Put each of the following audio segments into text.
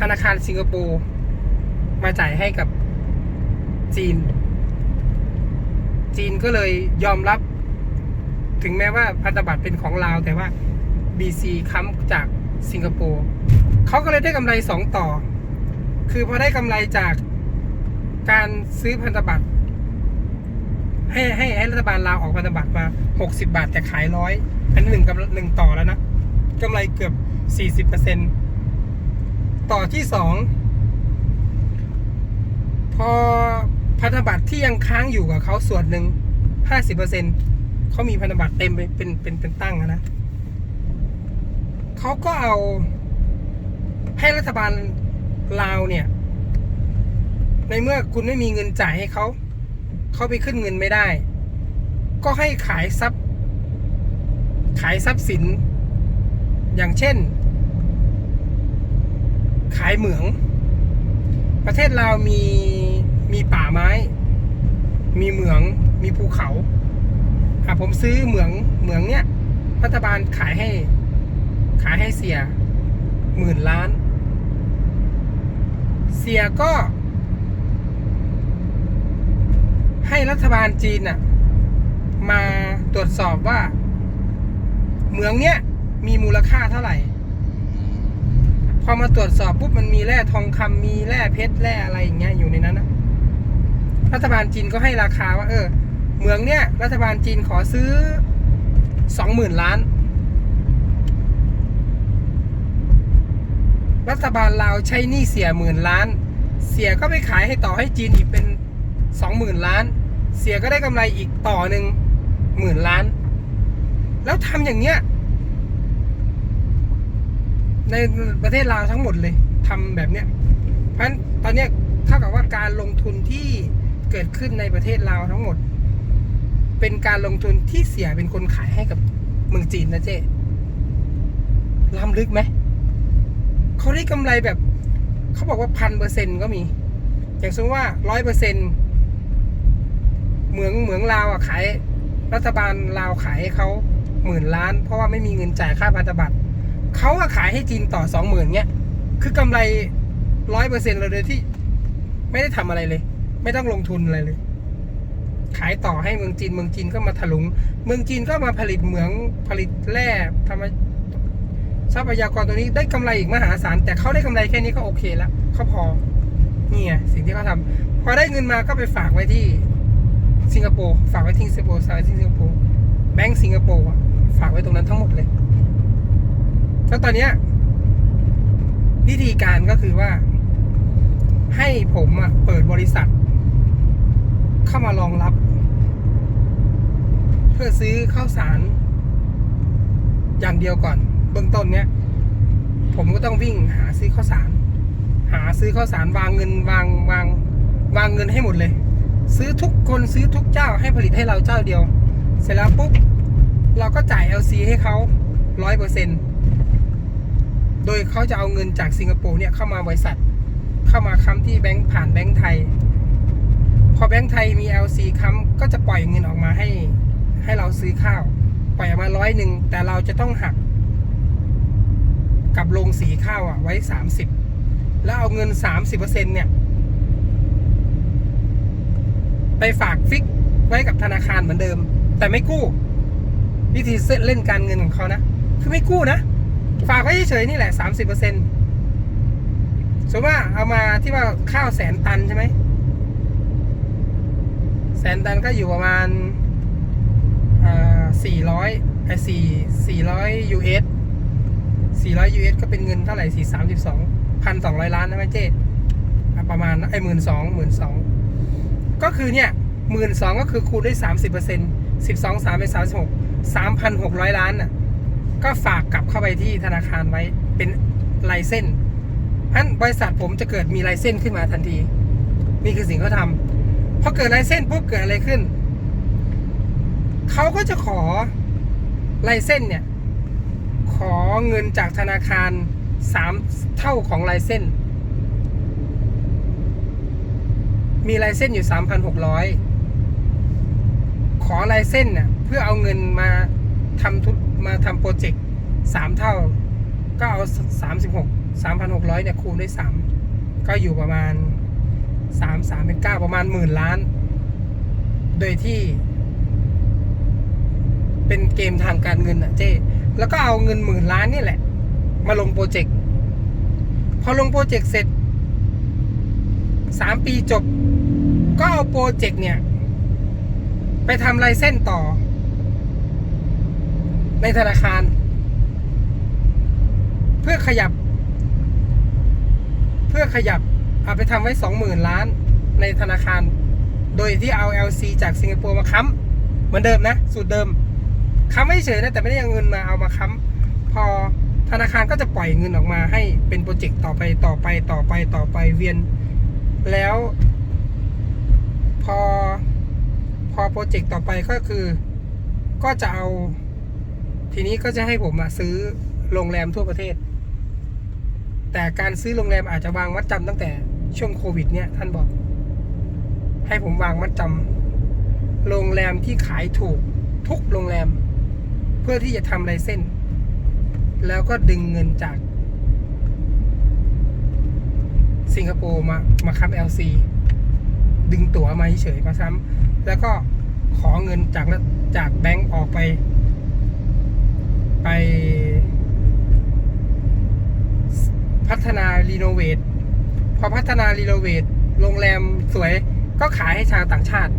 ธนาคารสิงคโปร์มาจ่ายให้กับจีน จีนก็เลยยอมรับ ถึงแม้ว่าพันธบัตรเป็นของลาว แต่ว่า BC ค้ำจากสิงคโปร์เขาก็เลยได้กำไรสองต่อ คือพอได้กำไรจากการซื้อพันธบัตรให้ให้ให้รัฐบาลลาวออกพันธบัตรมา60บาทแต่ขายร้อยอันหนึ่งกำหนึ่งต่อแล้วนะกำไรเกือบ40%ต่ ต่อที่สองพอพันธบัตรที่ยังค้างอยู่กับเขาส่วนหนึ่ง50%เขามีพันธบัตรเต็มไปเป็นเป็นเป็นตั้งนะเขาก็เอาให้รัฐบาลลาวเนี่ย ในเมื่อคุณไม่มีเงินจ่ายให้เขาเขาไปขึ้นเงินไม่ได้ ก็ให้ขายทรัพย์ ขายทรัพย์สิน อย่างเช่นายเหมือง ประเทศลาวมีมีป่าไม้ มีเหมือง มีภูเขาอะผมซื้อเหมืองเหมืองเนี่ยรัฐบาลขายให้ ขายให้เสียหมื่นล้าน เสียก็ ให้รัฐบาลจีนน่ะ มาตรวจสอบว่า เหมืองเนี้ยมีมูลค่าเท่าไหร่ พอมาตรวจสอบปุ๊บมันมีแร่ทองคำมีแร่เพชรแร่อะไรอย่างเงี้ยอยู่ในนั้นนะรัฐบาลจีนก็ให้ราคาว่า เออเหมืองเนี้ยรัฐบาลจีนขอซื้อสองหมื่นล้าน รัฐบาลลาวใช้หนี้เสียหมื่นล้าน เสียก็ไปขายให้ต่อให้จีนอีกเป็นสองหมื่นล้าน เสียก็ได้กำไรอีกต่อหนึ่งหมื่นล้าน แล้วทำอย่างเนี้ย ในประเทศลาวทั้งหมดเลยทำแบบเนี้ย เพราะฉะนั้นตอนเนี้ยเท่ากับว่าการลงทุนที่เกิดขึ้นในประเทศลาวทั้งหมด เป็นการลงทุนที่เสียเป็นคนขายให้กับเมืองจีนนะเจ๊ล้ำลึกไหมเขาได้กำไรแบบเขาบอกว่าพันเปอร์เซ็นก็มี อย่างสมมติว่าร้อยเปอร์เซ็นเหมืองเหมืองลาวอะขาย รัฐบาลลาวขายให้เขาหมื่นล้าน เพราะว่าไม่มีเงินจ่ายค่าพันธบัตร เขาอะขายให้จีนต่อสองหมื่นเนี้ย คือกำไรร้อยเปอร์เซ็นต์เลยโดยที่ ไม่ได้ทำอะไรเลย ไม่ต้องลงทุนอะไรเลย ขายต่อให้เมืองจีน เมืองจีนก็มาถลุง เมืองจีนก็มาผลิตเหมืองผลิตแร่ทำทรัพยากรตัวนี้ได้กำไรอีกมหาศาลแต่เขาได้กำไรแค่นี้ก็โอเคแล้วเขาพอเนี่ไงสิ่งที่เขาทำพอได้เงินมาก็ไปฝากไว้ที่สิงคโปร์ฝากไว้ที่สิงคโปร์ฝากไว้ที่สิงคโปร์แบงก์สิงคโปร์อะฝากไว้ตรงนั้นทั้งหมดเลย แล้วตอนเนี้ยวิธีการก็คือว่า ให้ผมอะเปิดบริษัท เข้ามารองรับ เพื่อซื้อข้าวสาร อย่างเดียวก่อน เบื้องต้นเนี้ย ผมก็ต้องวิ่งหาซื้อข้าวสาร หาซื้อข้าวสารวางเงินวางวางวางเงินให้หมดเลย ซื้อทุกคนซื้อทุกเจ้าให้ผลิตให้เราเจ้าเดียว เสร็จแล้วปุ๊บเราก็จ่าย LC ให้เขาร้อยเปอร์เซ็นต์ โดยเขาจะเอาเงินจากสิงคโปร์เนี่ยเข้ามาบริษัท เข้ามาค้ำที่แบงก์ผ่านแบงก์ไทย พอแบงก์ไทยมี LC ค้ำก็จะปล่อยเงินออกมาให้ให้เราซื้อข้าว ปล่อยออกมาร้อยหนึ่งแต่เราจะต้องหัก กับโรงสีข้าวอะไว้สามสิบแล้วเอาเงินสามสิบเปอร์เซ็นเนี่ย ไปฝากฟิกไว้กับธนาคารเหมือนเดิม แต่ไม่กู้ วิธีเล่นการเงินของเขานะ คือไม่กู้นะ ฝากไว้เฉยๆนี่แหละสามสิบเปอร์เซ็นต์สมมติว่าเอามาที่ว่าข้าวแสนตันใช่ไหมแสนตันก็อยู่ประมาณสี่ร้อยไอ้สี่สี่ร้อยยูเอสสี่ร้อยยูเอสก็เป็นเงินเท่าไหร่สี่สามสิบสองพันสองร้อยล้านนะแม่เจ๊ประมาณไอ้หมื่นสองหมื่นสองก็คือเนี่ยหมื่นสองก็คือคูณด้วยสามสิบเปอร์เซ็นต์สิบสองสามเป็นสามสิบหกสามพันหกร้อยล้านน่ะ ก็ฝากกลับเข้าไปที่ธนาคารไว้เป็นลายเส้นอันบริษัทผมจะเกิดมีลายเส้นขึ้นมาทันที นี่คือสิ่งเขาทำพอเกิดลายเส้นปุ๊บเกิดอะไรขึ้น เขาก็จะขอลายเส้นเนี่ย ขอเงินจากธนาคารสามเท่าของลายเส้น มีลายเส้นอยู่สามพันหกร้อยขอลายเส้นเนี่ยเพื่อเอาเงินมาทำทุก มาทำโปรเจกต์สามเท่า ก็เอาสามสิบหกสามพันหกร้อยเนี่ยคูณด้วยสามก็อยู่ประมาณสามสามเป็นเก้าประมาณหมื่นล้าน โดยที่ เป็นเกมทางการเงินอะเจ้แล้วก็เอาเงินหมื่นล้านนี่แหละ มาลงโปรเจกต์พอลงโปรเจกต์เสร็จสามปีจบ ก็เอาโปรเจกต์เนี่ย ไปทำลายเส้นต่อ ในธนาคาร เพื่อขยับ เพื่อขยับเอาไปทำไว้สองหมื่นล้านในธนาคาร โดยที่เอา LC จากสิงคโปร์มาค้ำเหมือนเดิมนะ สูตรเดิมค้ำไม่เฉยนะแต่ไม่ได้เอาเงินมาเอามาค้ำพอธนาคารก็จะปล่อยเงินออกมาให้เป็นโปรเจกต์ต่อไปต่อไปต่อไปต่อไปเวียน แล้ว พอพอโปรเจกต์ต่อไปก็คือ ก็จะเอา ทีนี้ก็จะให้ผมมาซื้อโรงแรมทั่วประเทศ แต่การซื้อโรงแรมอาจจะวางมัดจำตั้งแต่ช่วงโควิด เนี่ย ท่านบอก ให้ผมวางมัดจำโรงแรมที่ขายถูกทุกโรงแรม เพื่อที่จะทำลายเส้น แล้วก็ดึงเงินจาก สิงคโปร์มามาค้ำ LC ดึงตั๋วมาเฉยมาซ้ำแล้วก็ขอเงินจากจากแบงก์ออกไป ไป พัฒนารีโนเวทพอพัฒนารีโนเวทโรงแรมสวยก็ขายให้ชาวต่างชาติ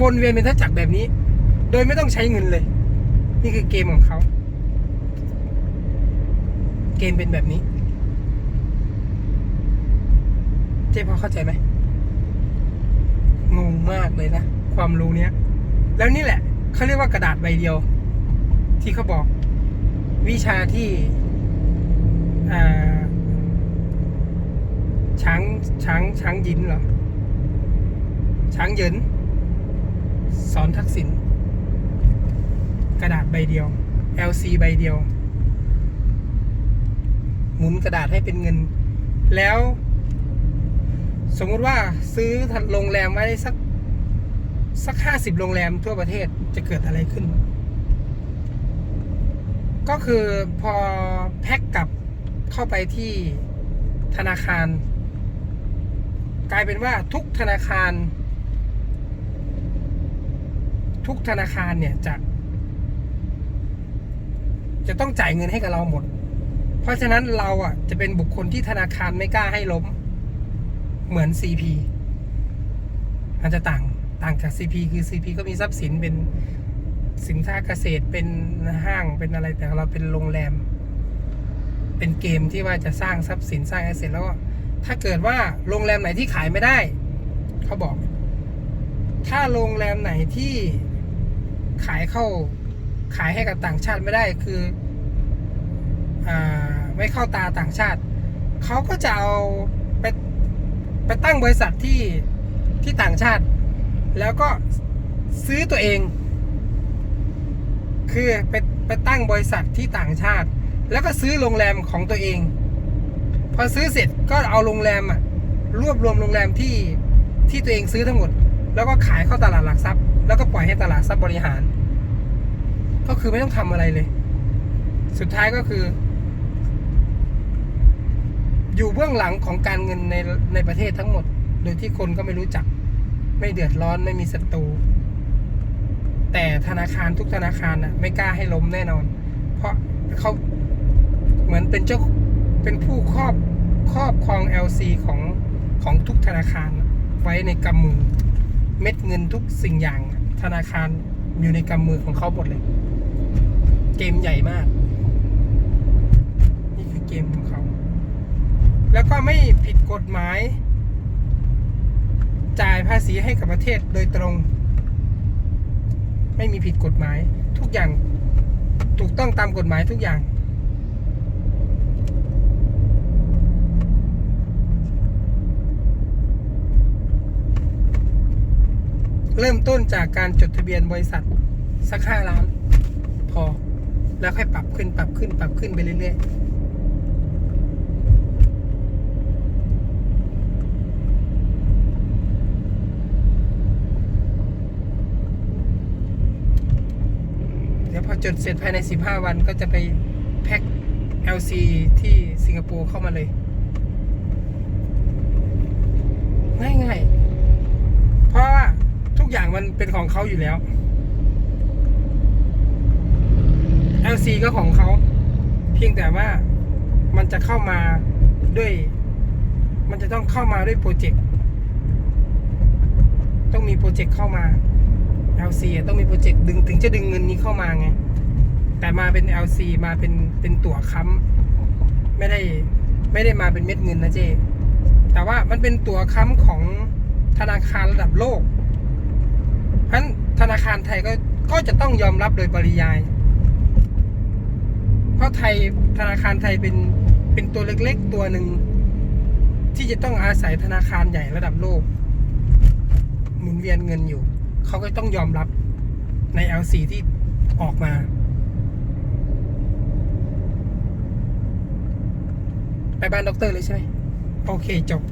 วนเวียนเป็นทัจักรแบบนี้ โดยไม่ต้องใช้เงินเลย นี่คือเกมของเขา เกมเป็นแบบนี้ เจ๊พอเข้าใจไหมงงมากเลยนะ ความรู้เนี้ย แล้วนี่แหละเขาเรียกว่ากระดาษใบเดียว ที่เขาบอกวิชาที่ช้างช้างช้างยินเหรอ ช้างเยิน สอนทักษิณกระดาษใบเดียว LC ใบเดียว หมุนกระดาษให้เป็นเงิน แล้ว สมมุติว่าซื้อโรงแรมไว้สัก สักห้าสิบโรงแรมทั่วประเทศจะเกิดอะไรขึ้น ก็คือพอแพ็กกลับเข้าไปที่ธนาคาร กลายเป็นว่าทุกธนาคาร ทุกธนาคารเนี่ยจะ จะต้องจ่ายเงินให้กับเราหมด เพราะฉะนั้นเราอะจะเป็นบุคคลที่ธนาคารไม่กล้าให้ล้ม เหมือน CP อาจจะต่างต่างกับ CP คือ CP ก็มีทรัพย์สินเป็น สินค้าเกษตรเป็นห้างเป็นอะไรแต่เราเป็นโรงแรม เป็นเกมที่ว่าจะสร้างทรัพย์สินสร้างแอสเซทแล้วก็ถ้าเกิดว่าโรงแรมไหนที่ขายไม่ได้ เขาบอก ถ้าโรงแรมไหนที่ขายเข้าขายให้กับต่างชาติไม่ได้คืออไม่เข้าตาต่างชาติ เขาก็จะเอาไปไปตั้งบริษัทที่ที่ต่างชาติ แล้วก็ซื้อตัวเอง คือไปไปตั้งบริษัทที่ต่างชาติ แล้วก็ซื้อโรงแรมของตัวเอง พอซื้อเสร็จก็เอาโรงแรมอะรวบรวมโรงแรมที่ที่ตัวเองซื้อทั้งหมด แล้วก็ขายเข้าตลาดหลักทรัพย์ แล้วก็ปล่อยให้ตลาดทรัพย์บริหาร ก็คือไม่ต้องทำอะไรเลย สุดท้ายก็คือ อยู่เบื้องหลังของการเงินในในประเทศทั้งหมด โดยที่คนก็ไม่รู้จัก ไม่เดือดร้อนไม่มีศัตรู แต่ธนาคารทุกธนาคารน่ะไม่กล้าให้ล้มแน่นอน เพราะเขาเหมือนเป็นเจ้าเป็นผู้ครอบครอบครอง LC ของของทุกธนาคารไว้ในกำมือ เม็ดเงินทุกสิ่งอย่าง ธนาคารอยู่ในกำมือของเขาหมดเลย เกมใหญ่มาก นี่คือเกมของเขา แล้วก็ไม่ผิดกฎหมาย จ่ายภาษีให้กับประเทศโดยตรง ไม่มีผิดกฎหมาย ทุกอย่างถูกต้องตามกฎหมายทุกอย่าง เริ่มต้นจากการจดทะเบียนบริษัท สักห้าล้าน พอ แล้วค่อยปรับขึ้นปรับขึ้นปรับขึ้นไปเรื่อยๆ เดี๋ยวพอ จดเสร็จภายใน 15 วันก็จะไปแพ็ค LC ที่สิงคโปร์เข้ามาเลย ง่ายๆ เพราะว่าทุกอย่างมันเป็นของเขาอยู่แล้ว LC ก็ของเขา เพียงแต่ว่ามันจะเข้ามาด้วย มันจะต้องเข้ามาด้วยโปรเจกต์ ต้องมีโปรเจกต์เข้ามา LC ต้องมีโปรเจกต์ดึงถึงจะดึงเงินนี้เข้ามาไง แต่มาเป็น LC มาเป็นเป็นตั๋วค้ำไม่ได้ไม่ได้มาเป็นเม็ดเงินนะเจ แต่ว่ามันเป็นตั๋วค้ำของธนาคารระดับโลกเพราะฉะนั้นธนาคารไทยก็ก็จะต้องยอมรับโดยปริยาย เพราะไทยธนาคารไทยเป็นเป็นตัวเล็กๆตัวหนึ่งที่จะต้องอาศัยธนาคารใหญ่ระดับโลก หมุนเวียนเงินอยู่ เขาก็ต้องยอมรับใน LC ที่ออกมาไปบ้านด็อกเตอร์เลยใช่ไหมโอเคจบ